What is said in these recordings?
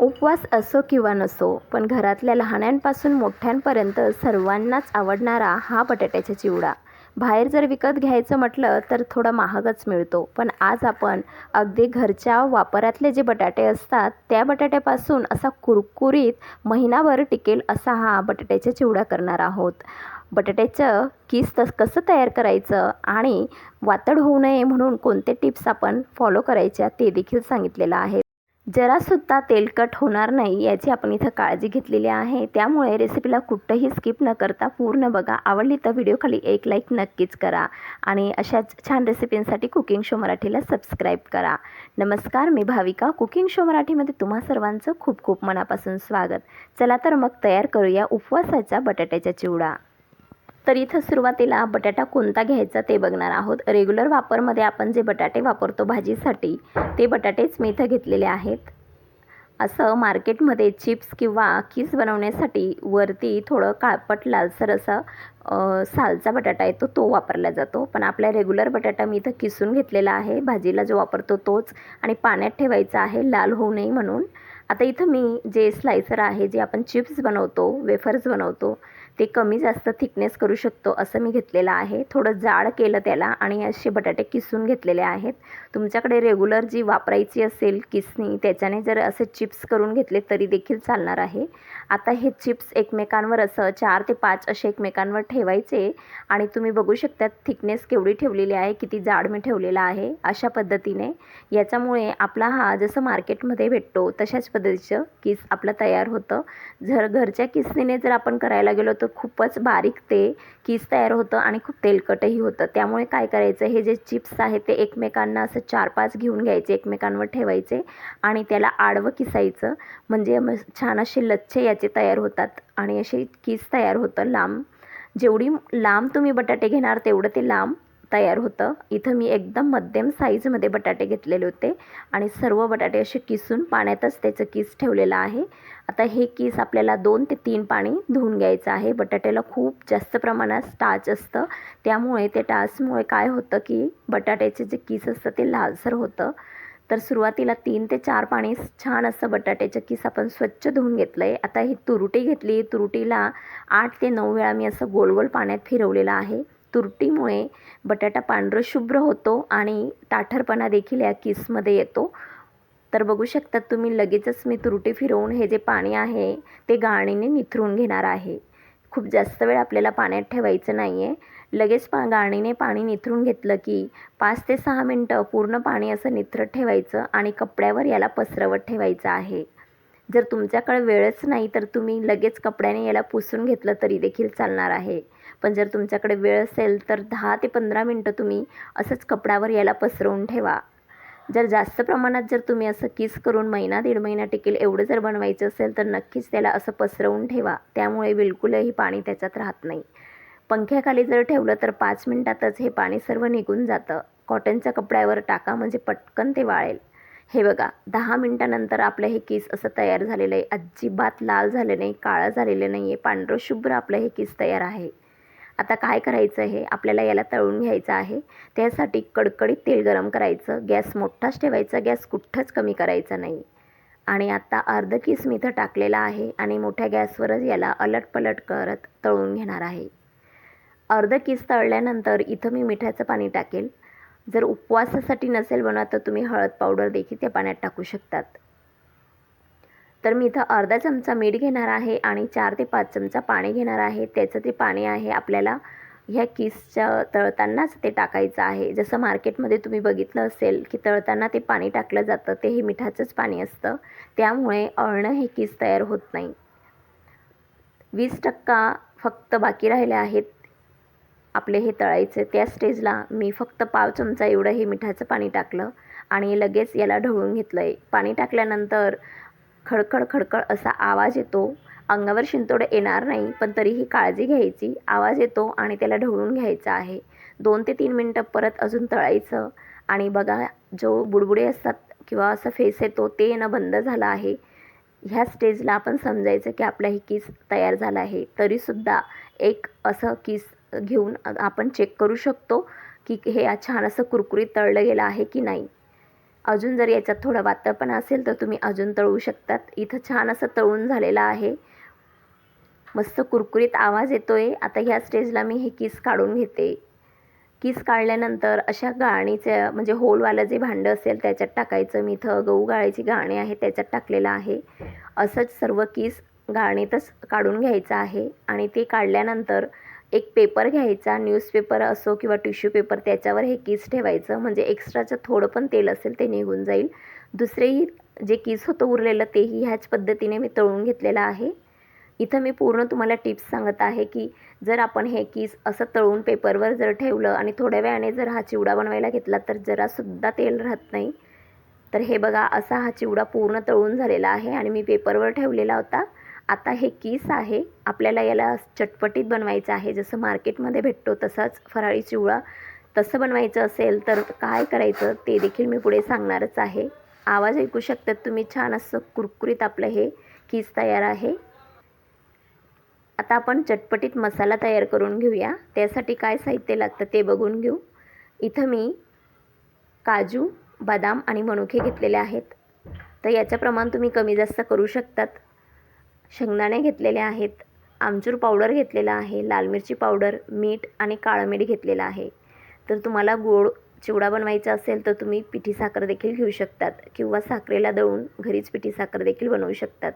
उपवास असो किंवा नसो पण घरातल्या लहाण्यांपासून मोठ्यांपर्यंत सर्वांनाच आवडणारा हा बटाट्याचा चिवडा. बाहेर जर विकत घ्यायचं म्हटलं तर थोडा महागच मिळतो पण आज आपण अगदी घरच्या वापरातले जे बटाटे असतात त्या बटाट्यापासून असा कुरकुरीत महिनाभर टिकेल असा हा बटाट्याचा चिवडा करणार आहोत. बटाट्याचं किस तस कसं तयार करायचं आणि वातड होऊ नये म्हणून कोणते टिप्स आपण फॉलो करायच्या ते देखील सांगितलेलं आहे. जरासुद्धा तेलकट होणार नाही याची आपण इथं काळजी घेतलेली आहे. त्यामुळे रेसिपीला कुठंही स्किप न करता पूर्ण बघा. आवडली तर व्हिडिओखाली एक लाईक नक्कीच करा. आणि अशाच छान रेसिपींसाठी कुकिंग शो मराठीला सबस्क्राईब करा. नमस्कार मी भाविका. कुकिंग शो मराठीमध्ये तुम्हा सर्वांचं खूप खूप मनापासून स्वागत. चला तर मग तयार करूया उपवासाचा बटाट्याचा चिवडा. तर इथं सुरुवातीला बटाटा कोणता घ्यायचा ते बघणार आहोत. रेग्युलर वापरमध्ये आपण जे बटाटे वापरतो भाजीसाठी ते बटाटेच मी इथं घेतलेले आहेत. असं मार्केटमध्ये चिप्स किंवा किस बनवण्यासाठी वरती थोडं काळपट लालसर असं सालचा बटाटा येतो तो वापरला जातो. पण आपल्या रेग्युलर बटाटा मी इथं किसून घेतलेला आहे. भाजीला जो वापरतो तोच आणि पाण्यात ठेवायचा आहे लाल होऊ नये म्हणून. आता इथं मी जे स्लायसर आहे जे आपण चिप्स बनवतो वेफर्स बनवतो ते कमी जास्त थिकनेस करू शकतो असं मी घेतलेलं आहे. थोडं जाड केलं त्याला आणि असे बटाटे किसून घेतलेले आहेत. तुमच्याकडे रेग्युलर जी वापरायची असेल किसणी त्याच्याने जर असे चिप्स करून घेतले तरी देखील चालणार आहे. आता हे चिप्स एकमेकांवर असं चार ते पाच असे एकमेकांवर ठेवायचे आणि तुम्ही बघू शकता थिकनेस केवढी ठेवलेली आहे किती जाड मी ठेवलेला आहे अशा पद्धतीने. याच्यामुळे आपला हा जसं मार्केटमध्ये भेटतो तशाच पद्धतीचं किस आपलं तयार होतं. जर घरच्या किसणीने जर आपण करायला गेलो तर खूपच बारीक ते किस तयार होतं आणि खूप तेलकटही होतं. त्यामुळे काय करायचं हे जे चिप्स आहेत ते एकमेकांना असं चार पाच घेऊन घ्यायचे एकमेकांवर ठेवायचे आणि त्याला आडवं किसायचं. म्हणजे छान असे लच्छे याचे तयार होतात आणि असे किस तयार होतं लांब. जेवढी लांब तुम्ही बटाटे घेणार तेवढं ते लांब. तयार होतं. इथं मी एकदम मध्यम साईजमध्ये बटाटे घेतलेले होते आणि सर्व बटाटे असे किसून पाण्यातच त्याचं किस ठेवलेलं आहे. आता हे किस आपल्याला दोन ते तीन पाणी धुवून घ्यायचं आहे. बटाट्याला खूप जास्त प्रमाणात स्टाच असतं. त्यामुळे ते टाचमुळे काय होतं की बटाट्याचे जे किस असतं ते लालसर होतं. तर सुरुवातीला तीन ते चार पाणी छान असं बटाट्याचं किस आपण स्वच्छ धुवून घेतलं आहे आता ही तुरुटी घेतली. तुरटीला आठ ते नऊ वेळा मी असं गोल गोल पाण्यात फिरवलेलं आहे. तुरटीमुळे बटाटा पांढरं शुभ्र होतो आणि ताठरपणा देखील या किसमध्ये येतो. तर बघू शकता तुम्ही लगेचच मी तुरटी फिरवून हे जे पाणी आहे ते गाळणीने निथरून घेणार आहे. खूप जास्त वेळ आपल्याला पाण्यात ठेवायचं नाही आहे लगेच पा गाळणीने पाणी निथरून घेतलं की पाच ते सहा मिनटं पूर्ण पाणी असं निथरत ठेवायचं आणि कपड्यावर याला पसरवत ठेवायचं आहे. जर तुमच्याकडे वेळच नाही तर तुम्ही लगेच कपड्याने याला पुसून घेतलं तरी देखील चालणार आहे. पण जर तुमच्याकडे वेळ असेल तर दहा ते पंधरा मिनटं तुम्ही असंच कपड्यावर याला पसरवून ठेवा. जर जास्त प्रमाणात जर तुम्ही असं किस करून महिना दीड महिना टिकेल एवढं जर बनवायचं असेल तर नक्कीच त्याला असं पसरवून ठेवा. त्यामुळे बिलकुलही पाणी त्याच्यात राहत नाही. पंख्याखाली जर ठेवलं तर पाच मिनटातच हे पाणी सर्व निघून जातं. कॉटनच्या कपड्यावर टाका म्हणजे पटकन ते वाळेल. हे बघा दहा मिनटानंतर आपलं हे केस असं तयार झालेलं आहे. अजिबात लाल झालं नाही काळं झालेलं नाही आहे पांढरं शुभ्र आपलं हे केस तयार आहे. आता काय करायचं आहे? आपल्याला याला तळून घ्यायचं आहे. त्यासाठी कडकडीत तेल गरम करायचं. गॅस मोठाच ठेवायचा. गॅस कुठंच कमी करायचा नाही. आणि आता अर्ध किस मी इथं टाकलेला आहे आणि मोठ्या गॅसवरच याला अलटपलट करत तळून घेणार आहे. अर्ध किस तळल्यानंतर इथं मी मिठाचं पाणी टाकेल. जर उपवासासाठी नसेल बनवत तर तुम्ही हळद पावडर देखील त्या पाण्यात टाकू शकतात. तर मी इथं अर्धा चमचा मीठ घेणार आहे आणि चार ते पाच चमचा पाणी घेणार आहे. त्याचं ते पाणी आहे आपल्याला ह्या किसच्या तळतानाच ते टाकायचं आहे. जसं मार्केटमध्ये तुम्ही बघितलं असेल की तळताना ते पाणी टाकलं जातं ते हे मिठाचंच पाणी असतं. त्यामुळे अळणं हे किस तयार होत नाही. वीस टक्का फक्त बाकी राहिले आहेत. आपले हे तळायचे. त्या स्टेजला मी फक्त पाव चमचा एवढं हे मिठाचं पाणी टाकलं आणि लगेच याला ढवळून घेतलं आहे पाणी टाकल्यानंतर खडखड खडखड असा आवाज येतो. अंगावर शिंतोडे येणार नाही पण तरीही काळजी घ्यायची. आवाज येतो आणि त्याला ढवळून घ्यायचा आहे. दोन ते तीन मिनटं परत अजून तळायचं. आणि बघा जो बुडबुडे असतात किंवा असं फेस येतो ते येणं बंद झालं आहे. ह्या स्टेजला आपण समजायचं की आपला ही किस तयार झाला आहे. तरीसुद्धा एक असं किस घेऊन आपण चेक करू शकतो की हे छान असं कुरकुरीत तळलं गेलं आहे की नाही. अजून जर याच्यात थोडा पातळपणा असेल तर तुम्ही अजून तळू शकतात. इथं छान असं तळून झालेलं आहे. मस्त कुरकुरीत आवाज येतो आहे आता ह्या स्टेजला मी हे किस काढून घेते. किस काढल्यानंतर अशा गाळणीचं म्हणजे होलवालं जे भांडं असेल त्याच्यात टाकायचं. मी इथं गहू गाळायची गाणी आहे त्याच्यात टाकलेलं आहे. असंच सर्व किस गाळणीतच काढून घ्यायचं आहे. आणि ते काढल्यानंतर एक पेपर घ्यायचा न्यूजपेपर असो किंवा टिश्यू पेपर त्याच्यावर हे किस ठेवायचं. म्हणजे एक्स्ट्राचं थोडं पण तेल असेल ते निघून जाईल. दुसरेही जे किस होतं उरलेलं तेही ह्याच पद्धतीने मी तळून घेतलेलं आहे. इथं मी पूर्ण तुम्हाला टिप्स सांगत आहे की जर आपण हे किस असं तळून पेपरवर जर ठेवलं आणि थोड्या वेळाने जर हा चिवडा बनवायला घेतला तर जरासुद्धा तेल राहत नाही. तर हे बघा असा हा चिवडा पूर्ण तळून झालेला आहे आणि मी पेपरवर ठेवलेला होता. आता हे किस आहे. आपल्याला याला चटपटीत बनवायचं आहे. जसं मार्केटमध्ये भेटतो तसाच फराळी चिवळा तसं बनवायचं असेल तर काय करायचं ते देखील मी पुढे सांगणारच आहे. आवाज ऐकू शकतात तुम्ही? छान असं कुरकुरीत आपलं हे किस तयार आहे. आता आपण चटपटीत मसाला तयार करून घेऊया. त्यासाठी काय साहित्य लागतं ते बघून घेऊ. इथं मी काजू बदाम आणि मनुके घेतलेले आहेत. तर याचं प्रमाण तुम्ही कमी जास्त करू शकतात. शेंगदाणे घेतलेले आहेत आमचूर पावडर घेतलेला आहे लाल मिरची पावडर मीठ आणि काळं मीठ घेतलेलं आहे. तर तुम्हाला गोड चिवडा बनवायचा असेल तर तुम्ही पिठी साखर देखील घेऊ शकतात किंवा साखरेला दळून घरीच पिठी साखर देखील बनवू शकतात.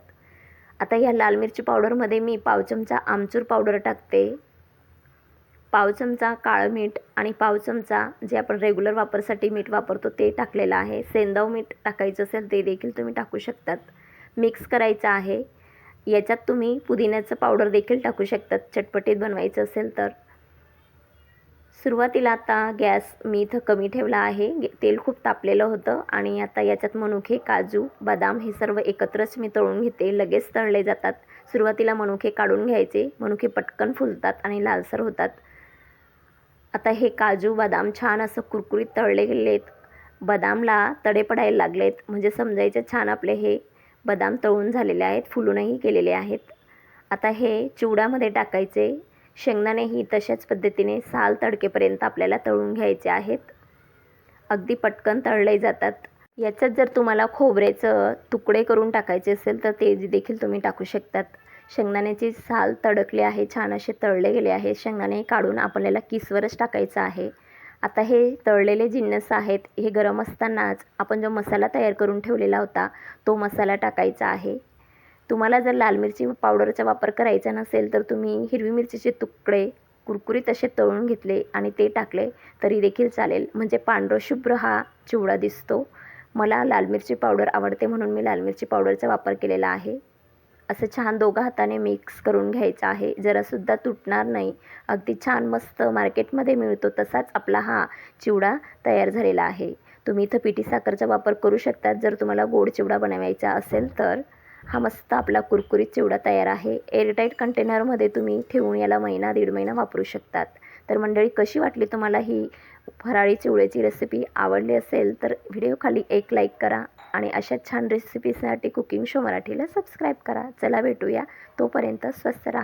आता ह्या लाल मिरची पावडरमध्ये मी पाव चमचा आमचूर पावडर टाकते. पाव चमचा काळं मीठ आणि पाव चमचा जे आपण रेग्युलर वापरसाठी मीठ वापरतो ते टाकलेलं आहे. सेंदव मीठ टाकायचं असेल ते देखील तुम्ही टाकू शकतात. मिक्स करायचं आहे. याच्यात तुम्ही पुदिन्याचं पावडर देखील टाकू शकतात. चटपटीत बनवायचं असेल तर. सुरुवातीला आता गॅस मी इथं कमी ठेवला आहे. तेल खूप तापलेलं होतं आणि आता याच्यात मनुके काजू बदाम हे सर्व एकत्रच मी तळून घेते. लगेच तळले जातात. सुरुवातीला मनुके काढून घ्यायचे. मनुके पटकन फुलतात आणि लालसर होतात. आता हे काजू बदाम छान असं कुरकुरीत तळले गेलेत बदामला तडे पडायला लागलेत. म्हणजे समजायचे छान आपले हे बदाम तळून झालेले आहेत फुलूनही केलेले आहेत. आता हे चिवडामध्ये टाकायचे. शेंगदाणेही तशाच पद्धतीने साल तडकेपर्यंत आपल्याला तळून घ्यायचे आहेत. अगदी पटकन तळले जातात. याच्यात जर तुम्हाला खोबऱ्याचं तुकडे करून टाकायचे असेल तर ते देखील तुम्ही टाकू शकतात. शेंगदाण्याची साल तडकले आहे छान असे तळले गेले आहे शेंगदाणे काढून आपल्याला किसवरच टाकायचं आहे. आता हे तळलेले जिन्नस आहेत हे गरम असतानाच आपण जो मसाला तयार करून ठेवलेला होता तो मसाला टाकायचा आहे. तुम्हाला जर लाल मिरची पावडरचा वापर करायचा नसेल तर तुम्ही हिरवी मिरचीचे तुकडे कुरकुरीत असे तळून घेतले आणि ते टाकले तरी देखील चालेल. म्हणजे पांढरशुभ्र हा चिवडा दिसतो. मला लाल मिरची पावडर आवडते म्हणून मी लाल मिरची पावडरचा वापर केलेला आहे. असं छान दोघा हाताने मिक्स करून घ्यायचं आहे. जरासुद्धा तुटणार नाही. अगदी छान मस्त मार्केटमध्ये मिळतो तसाच आपला हा चिवडा तयार झालेला आहे. तुम्ही इथं पिठी साखरचा वापर करू शकतात. जर तुम्हाला गोड चिवडा बनवायचा असेल तर हा मस्त आपला कुरकुरीत चिवडा तयार आहे. एअरटाईट कंटेनरमध्ये तुम्ही ठेवून याला महिना दीड महिना वापरू शकतात. तर मंडळी कशी वाटली तुम्हाला ही फराळी चिवड्याची रेसिपी आवडली असेल तर व्हिडिओ खाली एक लाईक करा. आणि अशा छान रेसिपीसाठी कुकिंग शो मराठीला सबस्क्राईब करा. चला भेटूया. तोपर्यंत स्वस्त रहा.